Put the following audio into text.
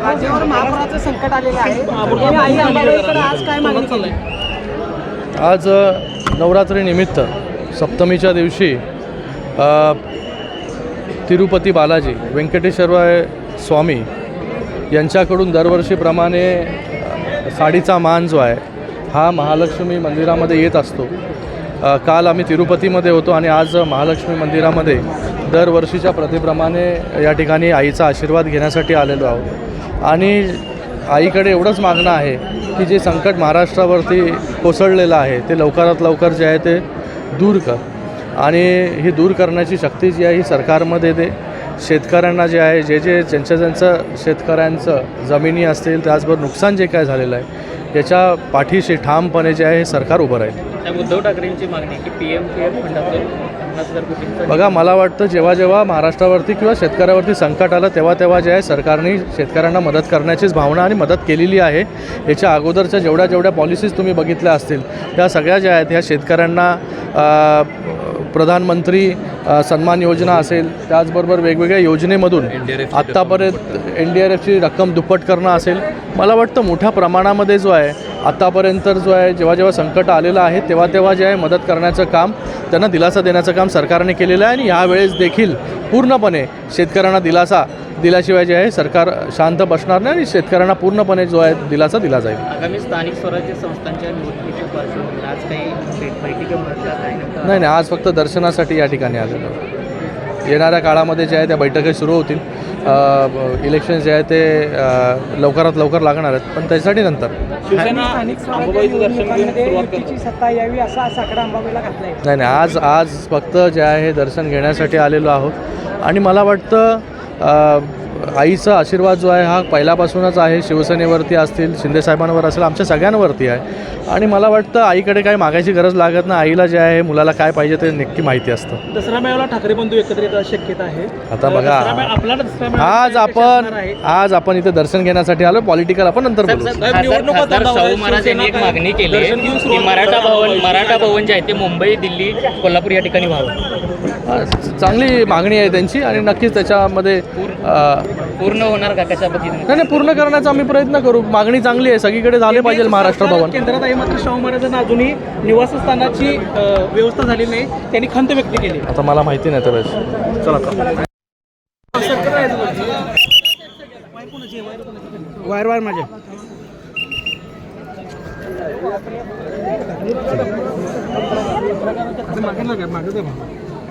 राज्यावर महापुराचं संकट आलेलं आहे आई अंबाबाईकडे आज काय मागणी केली आज नवरात्रीनिमित्त सप्तमीच्या दिवशी तिरुपती बालाजी व्यंकटेश्वर स्वामी यांच्याकडून दरवर्षीप्रमाणे साडीचा मान जो आहे हा महालक्ष्मी मंदिरामध्ये येत असतो. काल आम्ही तिरुपतीमध्ये होतो आणि आज महालक्ष्मी मंदिरामध्ये दरवर्षीच्या प्रथेप्रमाणे या ठिकाणी आईचा आशीर्वाद घेण्यासाठी आलेलो आहोत. आणि आईकडे एवढंच मागणं आहे की जे संकट महाराष्ट्रावरती कोसळलेलं आहे ते लवकरात लवकर जे आहे ते दूर कर. आणि ही दूर करण्याची शक्ती जी आहे ही सरकारमध्ये दे. शेतकऱ्यांना जे आहे जे जे ज्यांचं ज्यांचं शेतकऱ्यांचं जमिनी असतील त्याचबरोबर नुकसान जे काय झालेलं आहे याच्या पाठीशी ठामपणे जे आहे हे सरकार उभं राहील. उद्धव ठाकरेंची मागणी आहे की पी एम पी एफ फंडातून पन्नास हजार कोटींचा बघा मला वाटतं जेव्हा जेव्हा महाराष्ट्रावरती किंवा शेतकऱ्यावरती संकट आलं तेव्हा तेव्हा जे आहे सरकारने शेतकऱ्यांना मदत करण्याचीच भावना आणि मदत केलेली आहे. याच्या अगोदरच्या जेवढ्या जेवढ्या पॉलिसीज तुम्ही बघितल्या असतील त्या सगळ्या ज्या आहेत ह्या शेतकऱ्यांना प्रधानमंत्री सन्मान योजना असेल त्याचबरोबर वेगवेगळ्या योजनेमधून आत्तापर्यंत एन डी आर एफची रक्कम दुप्पट करणं असेल. मला वाटतं मोठ्या प्रमाणामध्ये जो आहे आत्तापर्यंत जो आहे जेव्हा जेव्हा संकट आलेलं आहे तेव्हा तेव्हा जे आहे मदत करण्याचं काम त्यांना दिलासा देण्याचं काम सरकारने केलेलं आहे आणि यावेळेस देखील पूर्णपणे शेतकऱ्यांना दिलासा दिल्याशिवाय जे आहे सरकार शांत बसणार नाही आणि शेतकऱ्यांना पूर्णपणे जो आहे दिलासा दिला जाईल. आगामी स्थानिक स्वराज्य संस्थांच्या निवडणुकीच्या पार्श्वभूमीवर आज काही बैठकी नाही नाही आज फक्त दर्शनासाठी या ठिकाणी आलेलो. येणाऱ्या काळामध्ये जे आहे त्या बैठकी सुरू होतील. इलेक्शन जे आहे ते लवकरात लवकर लागणार आहेत पण त्यासाठी नंतर. नाही नाही आज आज फक्त जे आहे हे दर्शन घेण्यासाठी आलेलो आहोत. आणि मला वाटतं अ, आईचा आशीर्वाद जो आहे हा पहिल्यापासूनच आहे. शिवसेनेवरती असतील शिंदेसाहेबांवर असेल आमच्या सगळ्यांवरती आहे. आणि मला वाटतं आईकडे काही मागायची गरज लागत नाही. आईला जे आहे मुलाला काय पाहिजे ते नक्की माहिती असतं. दसरा मेळावा ठाकरे बंधू एकत्र शक्यता आहे. आता बघा आपला दसरा मेळावा आज आपण आज आपण इथे दर्शन घेण्यासाठी आलो. पॉलिटिकल आपण नंतर शाहू महाराज यांनी एक मागणी केली मराठा भवन मराठा भवन जे आहे ते मुंबई दिल्ली कोल्हापूर या ठिकाणी व्हावं. चांगली मागणी आहे त्यांची आणि नक्कीच त्याच्यामध्ये पूर्ण होणार का? कशा पद्धतीने? नाही नाही पूर्ण करण्याचा आम्ही प्रयत्न करू. मागणी चांगली आहे सगळीकडे झाले पाहिजे महाराष्ट्र भवन. केंद्रात आहे मात्र शाहू महाराजांना अजूनही निवासस्थानाची व्यवस्था झाली नाही. त्यांनी खंत व्यक्त केली. आता मला माहिती नाही त्यावेळेस. चला वायर वायर माझ्या